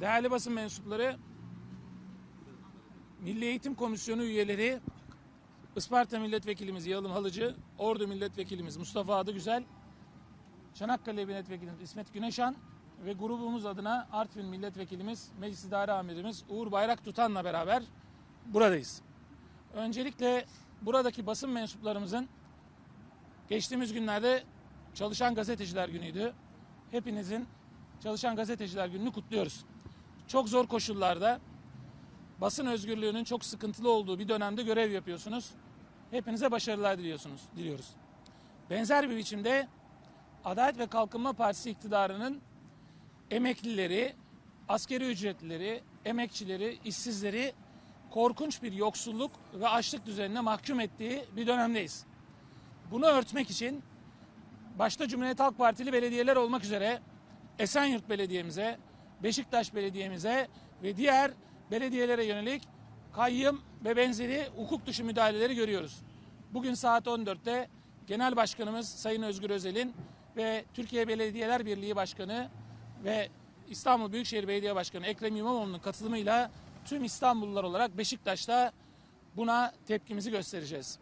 değerli basın mensupları, Milli Eğitim Komisyonu üyeleri, Isparta Milletvekilimiz Yalım Halıcı, Ordu Milletvekilimiz Mustafa Adıgüzel, Çanakkale Milletvekilimiz İsmet Güneşan ve grubumuz adına Artvin Milletvekilimiz, Meclis İdare Amirimiz Uğur Bayrak Tutan'la beraber buradayız. Öncelikle buradaki basın mensuplarımızın geçtiğimiz günlerde Çalışan Gazeteciler Günü'ydü. Hepinizin Çalışan Gazeteciler Günü'nü kutluyoruz. Çok zor koşullarda basın özgürlüğünün çok sıkıntılı olduğu bir dönemde görev yapıyorsunuz. Hepinize başarılar diliyorsunuz, diliyoruz. Benzer bir biçimde Adalet ve Kalkınma Partisi iktidarının emeklileri, askeri ücretlileri, emekçileri, işsizleri korkunç bir yoksulluk ve açlık düzenine mahkum ettiği bir dönemdeyiz. Bunu örtmek için başta Cumhuriyet Halk Partili belediyeler olmak üzere Esenyurt Belediye'mize, Beşiktaş Belediye'mize ve diğer belediyelere yönelik kayyım ve benzeri hukuk dışı müdahaleleri görüyoruz. Bugün saat 14'te Genel Başkanımız Sayın Özgür Özel'in ve Türkiye Belediyeler Birliği Başkanı ve İstanbul Büyükşehir Belediye Başkanı Ekrem İmamoğlu'nun katılımıyla tüm İstanbullular olarak Beşiktaş'ta buna tepkimizi göstereceğiz.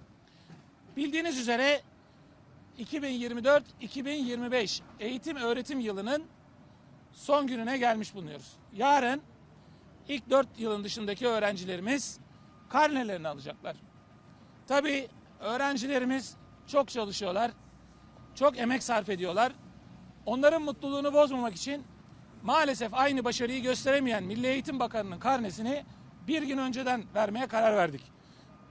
Bildiğiniz üzere 2024-2025 eğitim öğretim yılının son gününe gelmiş bulunuyoruz. Yarın ilk 4 yılın dışındaki öğrencilerimiz karnelerini alacaklar. Tabii öğrencilerimiz çok çalışıyorlar. Çok emek sarf ediyorlar. Onların mutluluğunu bozmamak için maalesef aynı başarıyı gösteremeyen Milli Eğitim Bakanı'nın karnesini bir gün önceden vermeye karar verdik.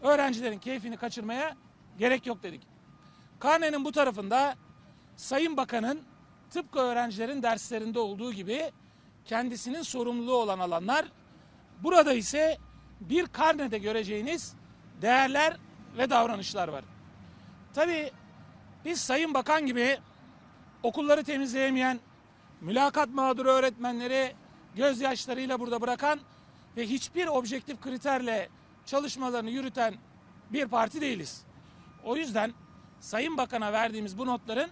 Öğrencilerin keyfini kaçırmaya gerek yok dedik. Karnenin bu tarafında Sayın Bakan'ın tıpkı öğrencilerin derslerinde olduğu gibi kendisinin sorumluluğu olan alanlar burada ise bir karnede göreceğiniz değerler ve davranışlar var. Tabii biz Sayın Bakan gibi okulları temizleyemeyen, mülakat mağduru öğretmenleri gözyaşlarıyla burada bırakan ve hiçbir objektif kriterle çalışmalarını yürüten bir parti değiliz. O yüzden Sayın Bakan'a verdiğimiz bu notların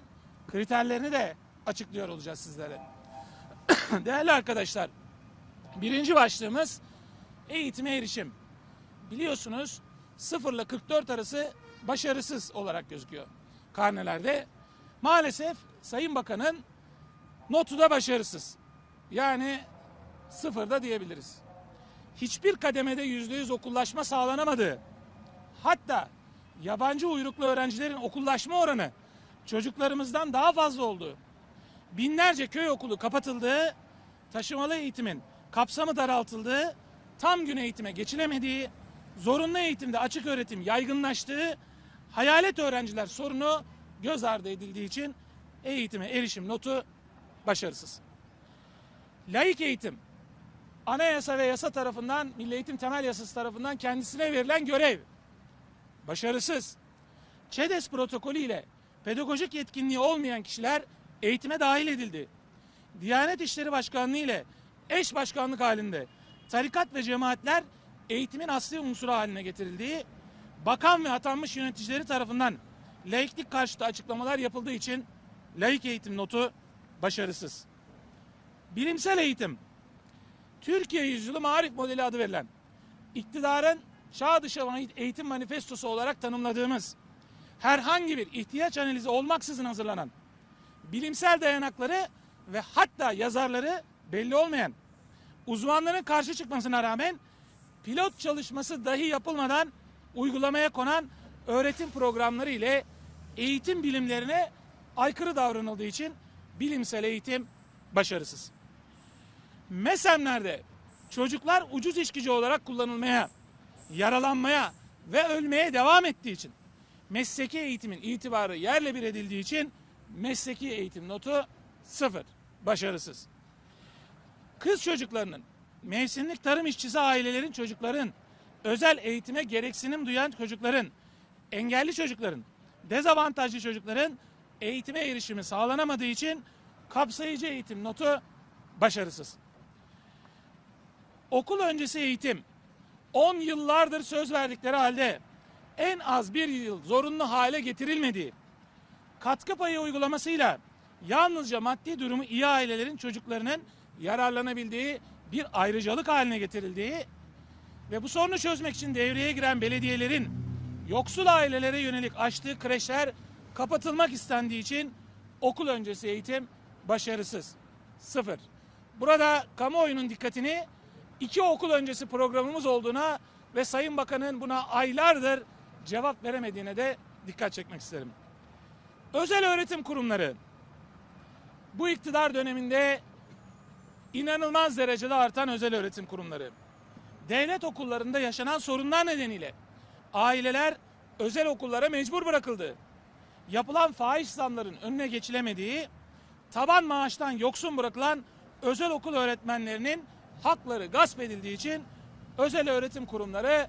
kriterlerini de açıklıyor olacağız sizlere. Değerli arkadaşlar, birinci başlığımız eğitime erişim. Biliyorsunuz 0 ile 44 arası başarısız olarak gözüküyor karnelerde. Maalesef Sayın Bakan'ın notu da başarısız. Yani sıfırda diyebiliriz. Hiçbir kademede yüzde yüz okullaşma sağlanamadı. Hatta yabancı uyruklu öğrencilerin okullaşma oranı çocuklarımızdan daha fazla oldu. Binlerce köy okulu kapatıldı, taşımalı eğitimin kapsamı daraltıldığı, tam gün eğitime geçilemediği, zorunlu eğitimde açık öğretim yaygınlaştığı, hayalet öğrenciler sorunu göz ardı edildiği için eğitime erişim notu başarısız. Laik eğitim, anayasa ve yasa tarafından, Milli Eğitim Temel Yasası tarafından kendisine verilen görev başarısız. ÇEDES protokolü ile pedagojik yetkinliği olmayan kişiler eğitime dahil edildi. Diyanet İşleri Başkanlığı ile eş başkanlık halinde tarikat ve cemaatler eğitimin asli unsuru haline getirildiği, bakan ve atanmış yöneticileri tarafından laiklik karşıtı açıklamalar yapıldığı için laik eğitim notu başarısız. Bilimsel eğitim, Türkiye Yüzyılı Marif Modeli adı verilen, iktidarın çağ dışı eğitim manifestosu olarak tanımladığımız, herhangi bir ihtiyaç analizi olmaksızın hazırlanan, bilimsel dayanakları ve hatta yazarları belli olmayan, uzmanların karşı çıkmasına rağmen pilot çalışması dahi yapılmadan uygulamaya konan öğretim programları ile eğitim bilimlerine aykırı davranıldığı için bilimsel eğitim başarısız. MESEM'lerde çocuklar ucuz işgücü olarak kullanılmaya, yaralanmaya ve ölmeye devam ettiği için mesleki eğitimin itibarı yerle bir edildiği için mesleki eğitim notu sıfır, başarısız. Kız çocuklarının, mevsimlik tarım işçisi ailelerin çocukların, özel eğitime gereksinim duyan çocukların, engelli çocukların, dezavantajlı çocukların eğitime erişimi sağlanamadığı için kapsayıcı eğitim notu başarısız. Okul öncesi eğitim 10 yıllardır söz verdikleri halde en az bir yıl zorunlu hale getirilmediği, katkı payı uygulamasıyla yalnızca maddi durumu iyi ailelerin çocuklarının yararlanabildiği bir ayrıcalık haline getirildiği ve bu sorunu çözmek için devreye giren belediyelerin yoksul ailelere yönelik açtığı kreşler kapatılmak istendiği için okul öncesi eğitim başarısız. Sıfır. Burada kamuoyunun dikkatini iki okul öncesi programımız olduğuna ve Sayın Bakan'ın buna aylardır cevap veremediğine de dikkat çekmek isterim. Özel öğretim kurumları bu iktidar döneminde inanılmaz derecede artan özel öğretim kurumları. Devlet okullarında yaşanan sorunlar nedeniyle aileler özel okullara mecbur bırakıldı. Yapılan fahiş zamların önüne geçilemediği, taban maaştan yoksun bırakılan özel okul öğretmenlerinin hakları gasp edildiği için özel öğretim kurumları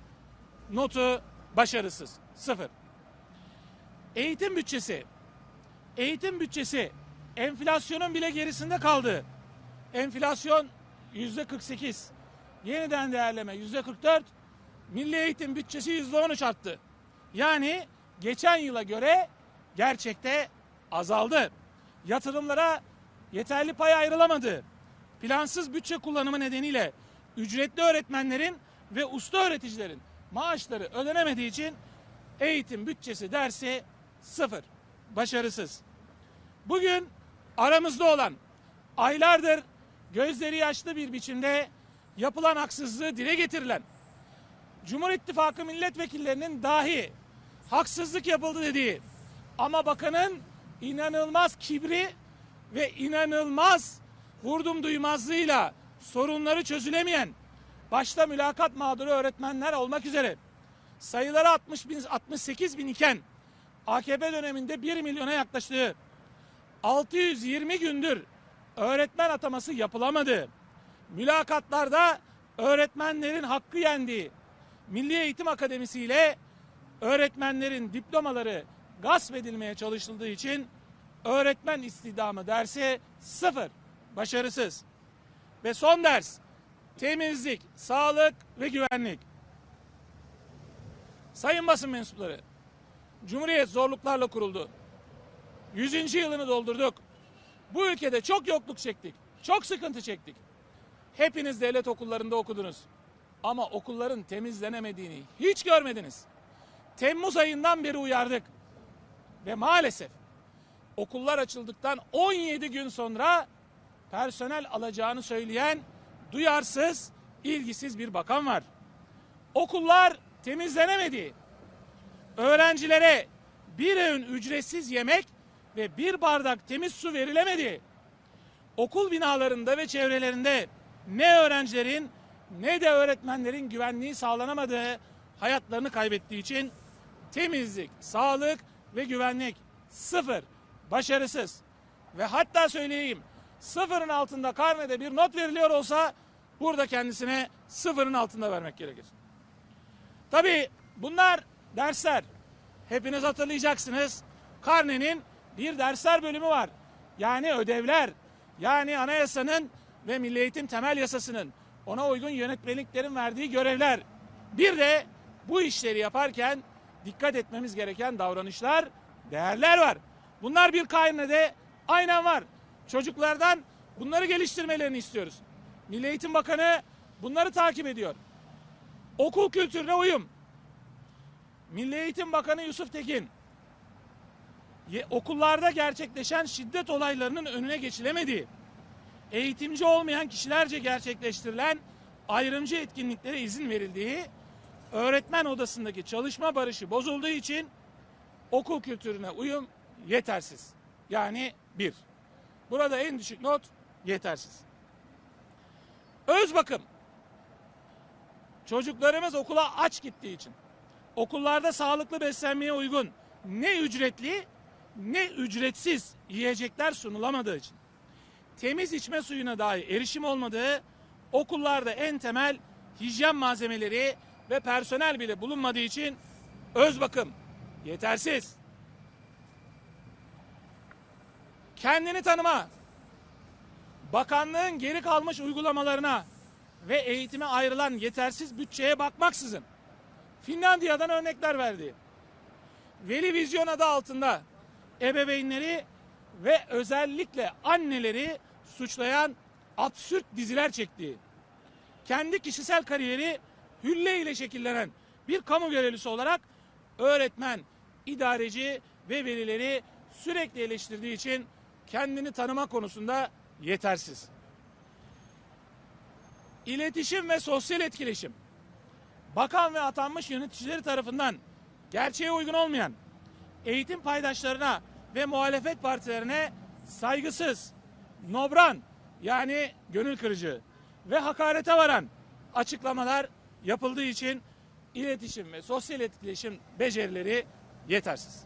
notu başarısız. Sıfır. Eğitim bütçesi. Eğitim bütçesi enflasyonun bile gerisinde kaldı. Enflasyon yüzde 48. Yeniden değerleme yüzde 44. Milli eğitim bütçesi yüzde 13 arttı. Yani geçen yıla göre gerçekte azaldı. Yatırımlara yeterli pay ayrılamadı. Plansız bütçe kullanımı nedeniyle ücretli öğretmenlerin ve usta öğreticilerin maaşları ödenemediği için eğitim bütçesi dersi sıfır. Başarısız. Bugün aramızda olan aylardır gözleri yaşlı bir biçimde yapılan haksızlığı dile getirilen Cumhur İttifakı milletvekillerinin dahi haksızlık yapıldı dediği ama bakanın inanılmaz kibri ve inanılmaz vurdum duymazlığıyla sorunları çözülemeyen başta mülakat mağduru öğretmenler olmak üzere sayıları 60 bin, 68 bin iken AKP döneminde 1 milyona yaklaştığı 620 gündür öğretmen ataması yapılamadı. Mülakatlarda öğretmenlerin hakkı yendiği Milli Eğitim Akademisi ile öğretmenlerin diplomaları gasp edilmeye çalışıldığı için öğretmen istihdamı dersi sıfır, başarısız. Ve son ders temizlik, sağlık ve güvenlik. Sayın basın mensupları, Cumhuriyet zorluklarla kuruldu. 100. yılını doldurduk. Bu ülkede çok yokluk çektik. Çok sıkıntı çektik. Hepiniz devlet okullarında okudunuz. Ama okulların temizlenemediğini hiç görmediniz. Temmuz ayından beri uyardık. Ve maalesef okullar açıldıktan 17 gün sonra personel alacağını söyleyen duyarsız, ilgisiz bir bakan var. Okullar temizlenemedi. Öğrencilere bir öğün ücretsiz yemek ve bir bardak temiz su verilemedi. Okul binalarında ve çevrelerinde ne öğrencilerin ne de öğretmenlerin güvenliği sağlanamadığı, hayatlarını kaybettiği için temizlik, sağlık ve güvenlik sıfır, başarısız. Ve hatta söyleyeyim sıfırın altında karnede bir not veriliyor olsa burada kendisine sıfırın altında vermek gerekir. Tabii bunlar dersler. Hepiniz hatırlayacaksınız. Karnenin bir dersler bölümü var. Yani ödevler. Yani anayasanın ve Milli Eğitim Temel Yasası'nın ona uygun yönetmeliklerin verdiği görevler. Bir de bu işleri yaparken dikkat etmemiz gereken davranışlar, değerler var. Bunlar bir karnede aynen var. Çocuklardan bunları geliştirmelerini istiyoruz. Milli Eğitim Bakanı bunları takip ediyor. Okul kültürüne uyum. Milli Eğitim Bakanı Yusuf Tekin okullarda gerçekleşen şiddet olaylarının önüne geçilemediği, eğitimci olmayan kişilerce gerçekleştirilen ayrımcı etkinliklere izin verildiği, öğretmen odasındaki çalışma barışı bozulduğu için okul kültürüne uyum yetersiz. Yani bir. Burada en düşük not yetersiz. Öz bakım. Çocuklarımız okula aç gittiği için okullarda sağlıklı beslenmeye uygun ne ücretli ne ücretsiz yiyecekler sunulamadığı için temiz içme suyuna dahi erişim olmadığı okullarda en temel hijyen malzemeleri ve personel bile bulunmadığı için öz bakım yetersiz. Kendini tanıma, bakanlığın geri kalmış uygulamalarına ve eğitime ayrılan yetersiz bütçeye bakmaksızın Finlandiya'dan örnekler verdi. Veli Vizyon adı altında ebeveynleri ve özellikle anneleri suçlayan absürt diziler çekti. kendi kişisel kariyeri hülle ile şekillenen bir kamu görevlisi olarak öğretmen, idareci ve velileri sürekli eleştirdiği için kendini tanıma konusunda yetersiz. İletişim ve sosyal etkileşim. Bakan ve atanmış yöneticileri tarafından gerçeğe uygun olmayan eğitim paydaşlarına ve muhalefet partilerine saygısız, nobran yani gönül kırıcı ve hakarete varan açıklamalar yapıldığı için iletişim ve sosyal etkileşim becerileri yetersiz.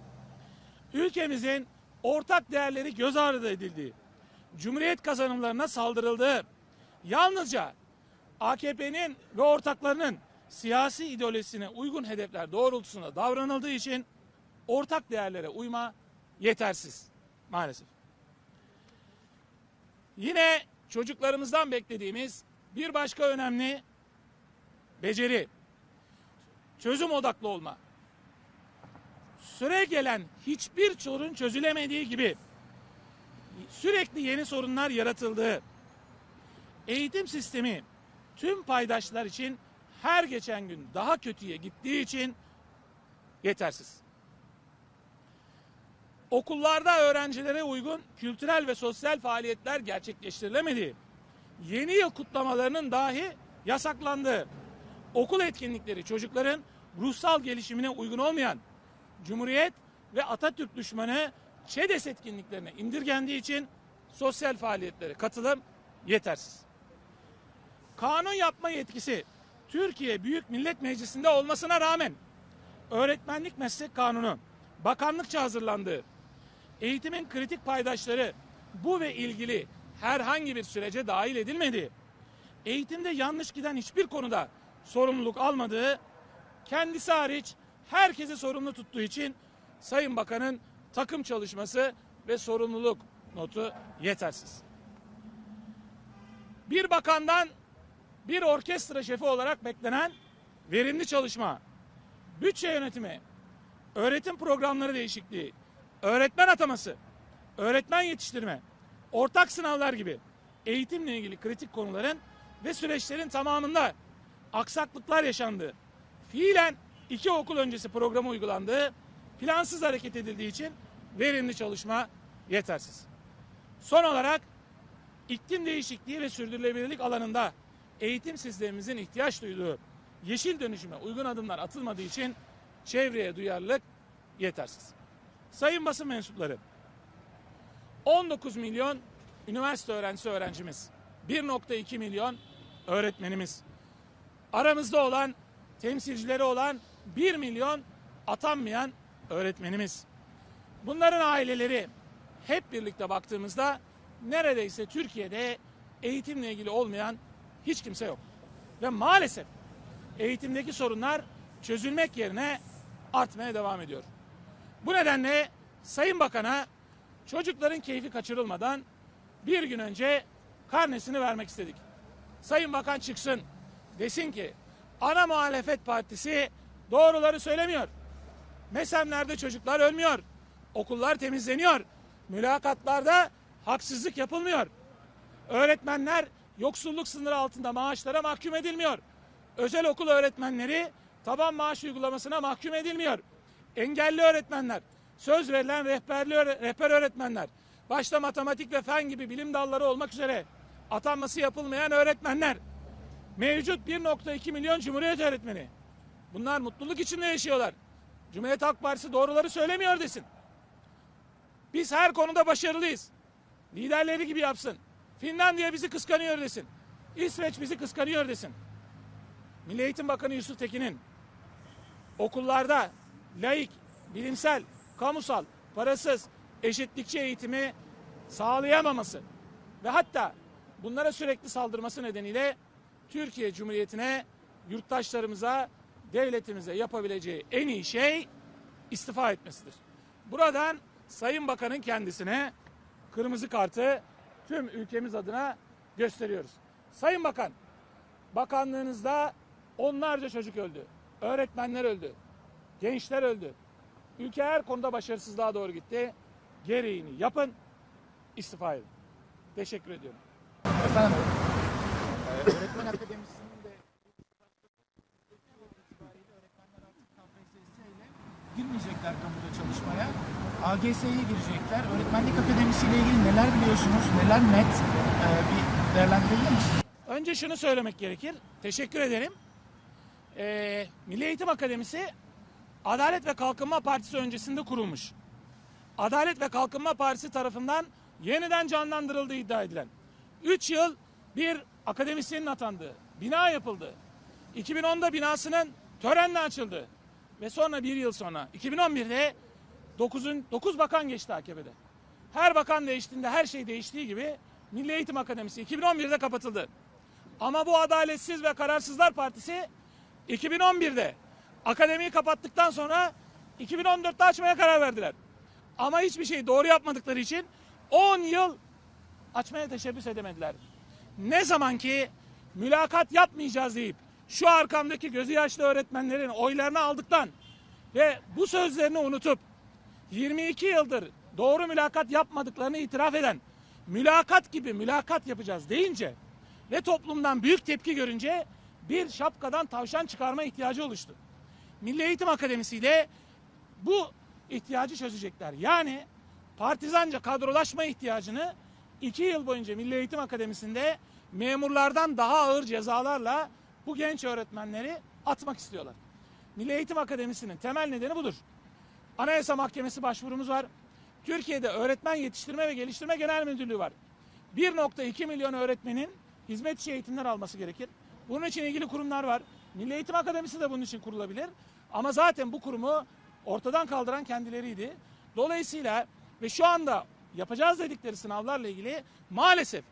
Ülkemizin ortak değerleri göz ardı edildiği, Cumhuriyet kazanımlarına saldırıldığı, yalnızca AKP'nin ve ortaklarının siyasi ideolojisine uygun hedefler doğrultusunda davranıldığı için ortak değerlere uyma yetersiz maalesef. Yine çocuklarımızdan beklediğimiz bir başka önemli beceri, çözüm odaklı olma. Süre gelen hiçbir sorun çözülemediği gibi sürekli yeni sorunlar yaratıldığı, eğitim sistemi tüm paydaşlar için her geçen gün daha kötüye gittiği için yetersiz. Okullarda öğrencilere uygun kültürel ve sosyal faaliyetler gerçekleştirilemediği, yeni yıl kutlamalarının dahi yasaklandığı, okul etkinlikleri çocukların ruhsal gelişimine uygun olmayan, Cumhuriyet ve Atatürk düşmanı ÇEDES etkinliklerine indirgendiği için sosyal faaliyetlere katılım yetersiz. Kanun yapma yetkisi Türkiye Büyük Millet Meclisi'nde olmasına rağmen öğretmenlik meslek kanunu bakanlıkça hazırlandığı eğitimin kritik paydaşları bu ve ilgili herhangi bir sürece dahil edilmedi. Eğitimde yanlış giden hiçbir konuda sorumluluk almadığı, kendisi hariç herkesi sorumlu tuttuğu için Sayın Bakan'ın takım çalışması ve sorumluluk notu yetersiz. Bir bakandan bir orkestra şefi olarak beklenen verimli çalışma, bütçe yönetimi, öğretim programları değişikliği, öğretmen ataması, öğretmen yetiştirme, ortak sınavlar gibi eğitimle ilgili kritik konuların ve süreçlerin tamamında aksaklıklar yaşandığı, fiilen iki okul öncesi programı uygulandığı, plansız hareket edildiği için verimli çalışma yetersiz. Son olarak iklim değişikliği ve sürdürülebilirlik alanında eğitim sistemimizin ihtiyaç duyduğu yeşil dönüşüme uygun adımlar atılmadığı için çevreye duyarlılık yetersiz. Sayın basın mensupları, 19 milyon üniversite öğrencisi öğrencimiz, 1.2 milyon öğretmenimiz, aramızda olan temsilcileri olan 1 milyon atanmayan öğretmenimiz. Bunların aileleri hep birlikte baktığımızda neredeyse Türkiye'de eğitimle ilgili olmayan hiç kimse yok. Ve maalesef eğitimdeki sorunlar çözülmek yerine artmaya devam ediyor. Bu nedenle Sayın Bakan'a çocukların keyfi kaçırılmadan bir gün önce karnesini vermek istedik. Sayın Bakan çıksın desin ki ana muhalefet partisi doğruları söylemiyor. Mesemlerde çocuklar ölmüyor. Okullar temizleniyor. Mülakatlarda haksızlık yapılmıyor. Öğretmenler yoksulluk sınırı altında maaşlara mahkum edilmiyor. Özel okul öğretmenleri taban maaş uygulamasına mahkum edilmiyor. Engelli öğretmenler, söz verilen rehberli rehber öğretmenler, başta matematik ve fen gibi bilim dalları olmak üzere atanması yapılmayan öğretmenler, mevcut 1.2 milyon Cumhuriyet öğretmeni. Bunlar mutluluk içinde yaşıyorlar. Cumhuriyet Halk Partisi doğruları söylemiyor desin. Biz her konuda başarılıyız. Liderleri gibi yapsın. Finlandiya bizi kıskanıyor desin. İsveç bizi kıskanıyor desin. Milli Eğitim Bakanı Yusuf Tekin'in okullarda laik, bilimsel, kamusal, parasız, eşitlikçi eğitimi sağlayamaması ve hatta bunlara sürekli saldırması nedeniyle Türkiye Cumhuriyeti'ne, yurttaşlarımıza, devletimize yapabileceği en iyi şey istifa etmesidir. Buradan Sayın Bakan'ın kendisine kırmızı kartı tüm ülkemiz adına gösteriyoruz. Sayın Bakan, bakanlığınızda onlarca çocuk öldü. Öğretmenler öldü. Gençler öldü. Ülke her konuda başarısızlığa doğru gitti. Gereğini yapın, istifa edin. Teşekkür ediyorum. Efendim, e, öğretmen akademisinin AGS'ye girecekler. Öğretmenlik Akademisi ile ilgili neler biliyorsunuz, neler net Ee, bir değerlendirebilir misiniz? Önce şunu söylemek gerekir. Teşekkür ederim. Ee, Milli Eğitim Akademisi Adalet ve Kalkınma Partisi öncesinde kurulmuş. Adalet ve Kalkınma Partisi tarafından yeniden canlandırıldığı iddia edilen. 3 yıl bir akademisyenin atandığı, bina yapıldı. 2010'da binasının törenle açıldı. Ve sonra bir yıl sonra 2011'de 9'un 9 bakan geçti AKP'de. Her bakan değiştiğinde her şey değiştiği gibi Milli Eğitim Akademisi 2011'de kapatıldı. Ama bu Adaletsiz ve Kararsızlar Partisi 2011'de akademiyi kapattıktan sonra 2014'te açmaya karar verdiler. Ama hiçbir şeyi doğru yapmadıkları için 10 yıl açmaya teşebbüs edemediler. Ne zaman ki mülakat yapmayacağız deyip şu arkamdaki gözü yaşlı öğretmenlerin oylarını aldıktan ve bu sözlerini unutup 22 yıldır doğru mülakat yapmadıklarını itiraf eden mülakat gibi mülakat yapacağız deyince ve toplumdan büyük tepki görünce bir şapkadan tavşan çıkarma ihtiyacı oluştu. Milli Eğitim Akademisi ile bu ihtiyacı çözecekler. Yani partizanca kadrolaşma ihtiyacını iki yıl boyunca Milli Eğitim Akademisi'nde memurlardan daha ağır cezalarla bu genç öğretmenleri atmak istiyorlar. Milli Eğitim Akademisi'nin temel nedeni budur. Anayasa Mahkemesi başvurumuz var. Türkiye'de Öğretmen Yetiştirme ve Geliştirme Genel Müdürlüğü var. 1.2 milyon öğretmenin hizmet içi eğitimler alması gerekir. Bunun için ilgili kurumlar var. Milli Eğitim Akademisi de bunun için kurulabilir. Ama zaten bu kurumu ortadan kaldıran kendileriydi. Dolayısıyla ve şu anda yapacağız dedikleri sınavlarla ilgili maalesef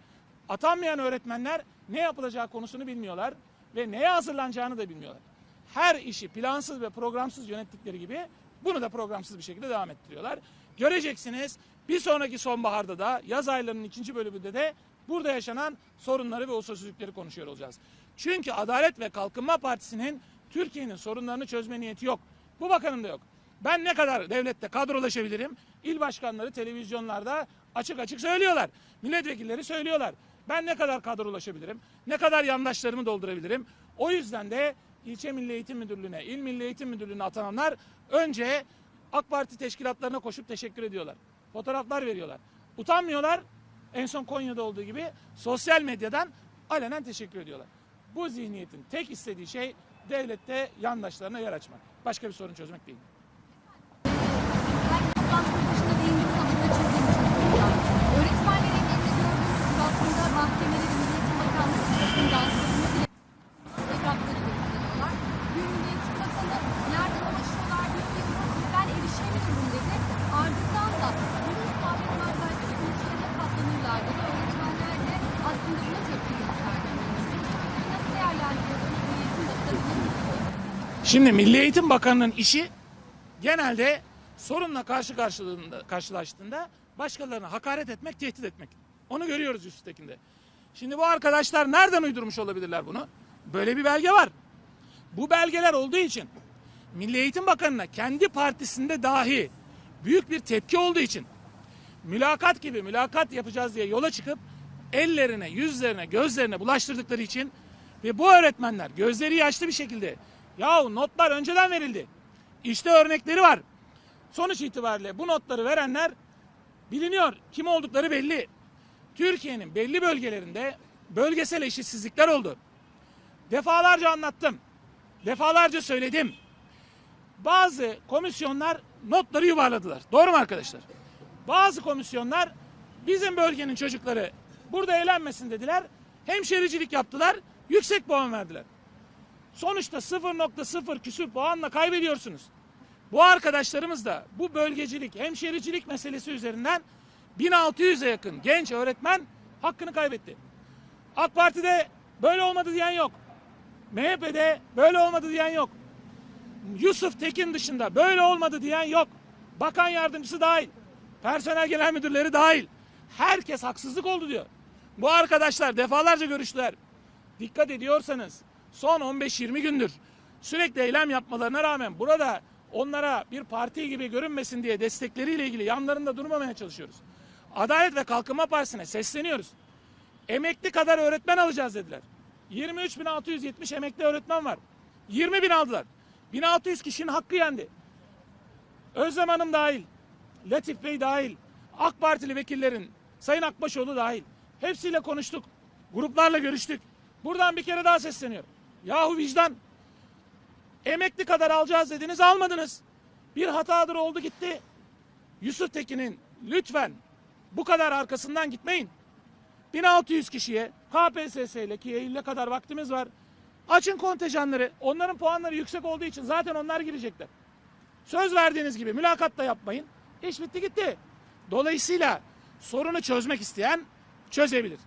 atanmayan öğretmenler ne yapılacağı konusunu bilmiyorlar ve neye hazırlanacağını da bilmiyorlar. Her işi plansız ve programsız yönettikleri gibi bunu da programsız bir şekilde devam ettiriyorlar. Göreceksiniz bir sonraki sonbaharda da yaz aylarının ikinci bölümünde de burada yaşanan sorunları ve usulsüzlükleri konuşuyor olacağız. Çünkü Adalet ve Kalkınma Partisi'nin Türkiye'nin sorunlarını çözme niyeti yok. Bu bakanın da yok. Ben ne kadar devlette kadrolaşabilirim? İl başkanları televizyonlarda açık açık söylüyorlar. Milletvekilleri söylüyorlar. Ben ne kadar kadrolaşabilirim? Ne kadar yandaşlarımı doldurabilirim? O yüzden de ilçe Milli Eğitim Müdürlüğü'ne, il Milli Eğitim Müdürlüğü'ne atananlar önce AK Parti teşkilatlarına koşup teşekkür ediyorlar. Fotoğraflar veriyorlar. Utanmıyorlar. En son Konya'da olduğu gibi sosyal medyadan alenen teşekkür ediyorlar. Bu zihniyetin tek istediği şey devlette yandaşlarına yer açmak. Başka bir sorun çözmek değil. Öğretmenlerin elinde gördüğümüz aslında mahkemeleri Milli Eğitim Bakanlığı tarafından sorumlu bile evrakları gösteriyorlar. Gün Milli Eğitim Bakanı nereden ulaşıyorlar bilmiyorum. Ben erişemiyorum dedi. Ardından da bunun sabitler belki sonuçlarına katlanırlar dedi. Öğretmenler de aslında buna tepki gösterdi. Nasıl değerlendiriyorsunuz Milli Eğitim Bakanı'nın Şimdi Milli Eğitim Bakanı'nın işi genelde sorunla karşı karşılaştığında başkalarına hakaret etmek, tehdit etmek. Onu görüyoruz üsttekinde. Şimdi bu arkadaşlar nereden uydurmuş olabilirler bunu? Böyle bir belge var. Bu belgeler olduğu için Milli Eğitim Bakanı'na kendi partisinde dahi büyük bir tepki olduğu için mülakat gibi mülakat yapacağız diye yola çıkıp ellerine, yüzlerine, gözlerine bulaştırdıkları için ve bu öğretmenler gözleri yaşlı bir şekilde yahu notlar önceden verildi. İşte örnekleri var. Sonuç itibariyle bu notları verenler biliniyor. Kim oldukları belli. Türkiye'nin belli bölgelerinde bölgesel eşitsizlikler oldu. Defalarca anlattım. Defalarca söyledim. Bazı komisyonlar notları yuvarladılar. Doğru mu arkadaşlar? Bazı komisyonlar bizim bölgenin çocukları burada eğlenmesin dediler. Hemşericilik yaptılar. Yüksek puan verdiler. Sonuçta 0.0 küsür puanla kaybediyorsunuz. Bu arkadaşlarımız da bu bölgecilik, hemşericilik meselesi üzerinden 1600'e yakın genç öğretmen hakkını kaybetti. AK Parti'de böyle olmadı diyen yok. MHP'de böyle olmadı diyen yok. Yusuf Tekin dışında böyle olmadı diyen yok. Bakan yardımcısı dahil. Personel genel müdürleri dahil. Herkes haksızlık oldu diyor. Bu arkadaşlar defalarca görüştüler. Dikkat ediyorsanız son 15-20 gündür sürekli eylem yapmalarına rağmen burada onlara bir parti gibi görünmesin diye destekleriyle ilgili yanlarında durmamaya çalışıyoruz. Adalet ve Kalkınma Partisi'ne sesleniyoruz. Emekli kadar öğretmen alacağız dediler. 23.670 emekli öğretmen var. 20 bin aldılar. 1600 kişinin hakkı yendi. Özlem Hanım dahil. Latif Bey dahil, AK Partili vekillerin, Sayın Akbaşoğlu dahil. Hepsiyle konuştuk. Gruplarla görüştük. Buradan bir kere daha sesleniyorum. Yahu vicdan. Emekli kadar alacağız dediniz almadınız. Bir hatadır oldu gitti. Yusuf Tekin'in lütfen bu kadar arkasından gitmeyin. 1600 kişiye KPSS ile ki Eylül'e kadar vaktimiz var. Açın kontenjanları. Onların puanları yüksek olduğu için zaten onlar girecekler. Söz verdiğiniz gibi mülakat da yapmayın. İş bitti gitti. Dolayısıyla sorunu çözmek isteyen çözebilir.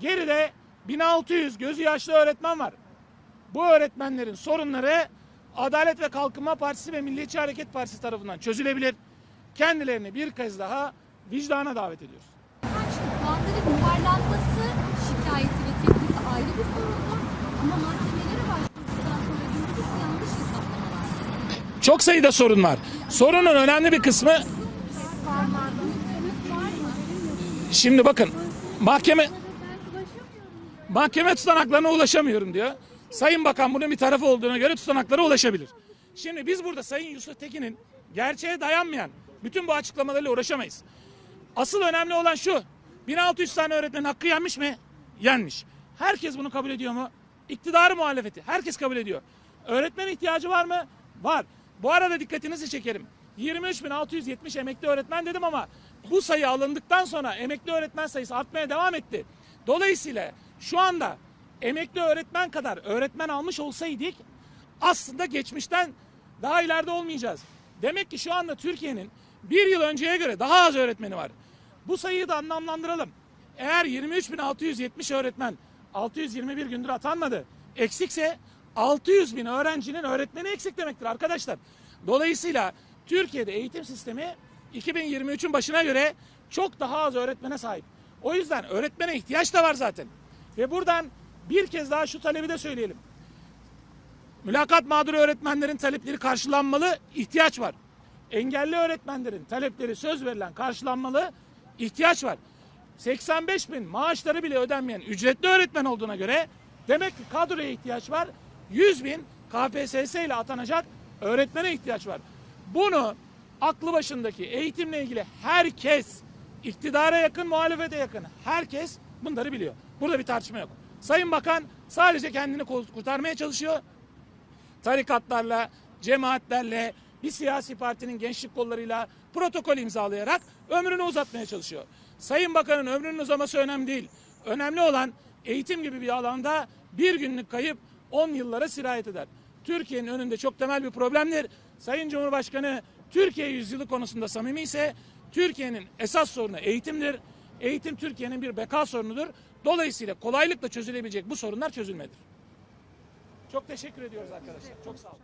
Geride 1600 gözü yaşlı öğretmen var. Bu öğretmenlerin sorunları Adalet ve Kalkınma Partisi ve Milliyetçi Hareket Partisi tarafından çözülebilir. Kendilerini bir kez daha vicdana davet ediyoruz. Puanların yuvarlanması şikayeti ve tepkisi ayrı bir sorundur. Ama mahkemelere başvurduktan sonra gündüz yanlış hesaplamalar. Çok sayıda sorun var. Sorunun önemli bir kısmı Şimdi bakın mahkeme mahkeme tutanaklarına ulaşamıyorum diyor. Sayın Bakan bunun bir tarafı olduğuna göre tutanaklara ulaşabilir. Şimdi biz burada Sayın Yusuf Tekin'in gerçeğe dayanmayan bütün bu açıklamalarıyla uğraşamayız. Asıl önemli olan şu. 1600 tane öğretmenin hakkı yenmiş mi? Yenmiş. Herkes bunu kabul ediyor mu? İktidarı muhalefeti. Herkes kabul ediyor. Öğretmen ihtiyacı var mı? Var. Bu arada dikkatinizi çekerim. 23.670 emekli öğretmen dedim ama bu sayı alındıktan sonra emekli öğretmen sayısı artmaya devam etti. Dolayısıyla şu anda emekli öğretmen kadar öğretmen almış olsaydık aslında geçmişten daha ileride olmayacağız. Demek ki şu anda Türkiye'nin bir yıl önceye göre daha az öğretmeni var. Bu sayıyı da anlamlandıralım. Eğer 23.670 öğretmen 621 gündür atanmadı. Eksikse 600 bin öğrencinin öğretmeni eksik demektir arkadaşlar. Dolayısıyla Türkiye'de eğitim sistemi 2023'ün başına göre çok daha az öğretmene sahip. O yüzden öğretmene ihtiyaç da var zaten. Ve buradan bir kez daha şu talebi de söyleyelim. Mülakat mağduru öğretmenlerin talepleri karşılanmalı, ihtiyaç var. Engelli öğretmenlerin talepleri söz verilen karşılanmalı, ihtiyaç var. 85 bin maaşları bile ödenmeyen ücretli öğretmen olduğuna göre demek ki kadroya ihtiyaç var. 100 bin KPSS ile atanacak öğretmene ihtiyaç var. Bunu aklı başındaki eğitimle ilgili herkes, iktidara yakın, muhalefete yakın herkes bunları biliyor. Burada bir tartışma yok. Sayın Bakan sadece kendini kurtarmaya çalışıyor tarikatlarla, cemaatlerle, bir siyasi partinin gençlik kollarıyla protokol imzalayarak ömrünü uzatmaya çalışıyor. Sayın Bakan'ın ömrünün uzaması önemli değil. Önemli olan eğitim gibi bir alanda bir günlük kayıp 10 yıllara sirayet eder. Türkiye'nin önünde çok temel bir problemdir. Sayın Cumhurbaşkanı Türkiye yüzyılı konusunda samimi ise Türkiye'nin esas sorunu eğitimdir. Eğitim Türkiye'nin bir beka sorunudur. Dolayısıyla kolaylıkla çözülebilecek bu sorunlar çözülmedir. Çok teşekkür ediyoruz arkadaşlar. Çok sağ olun.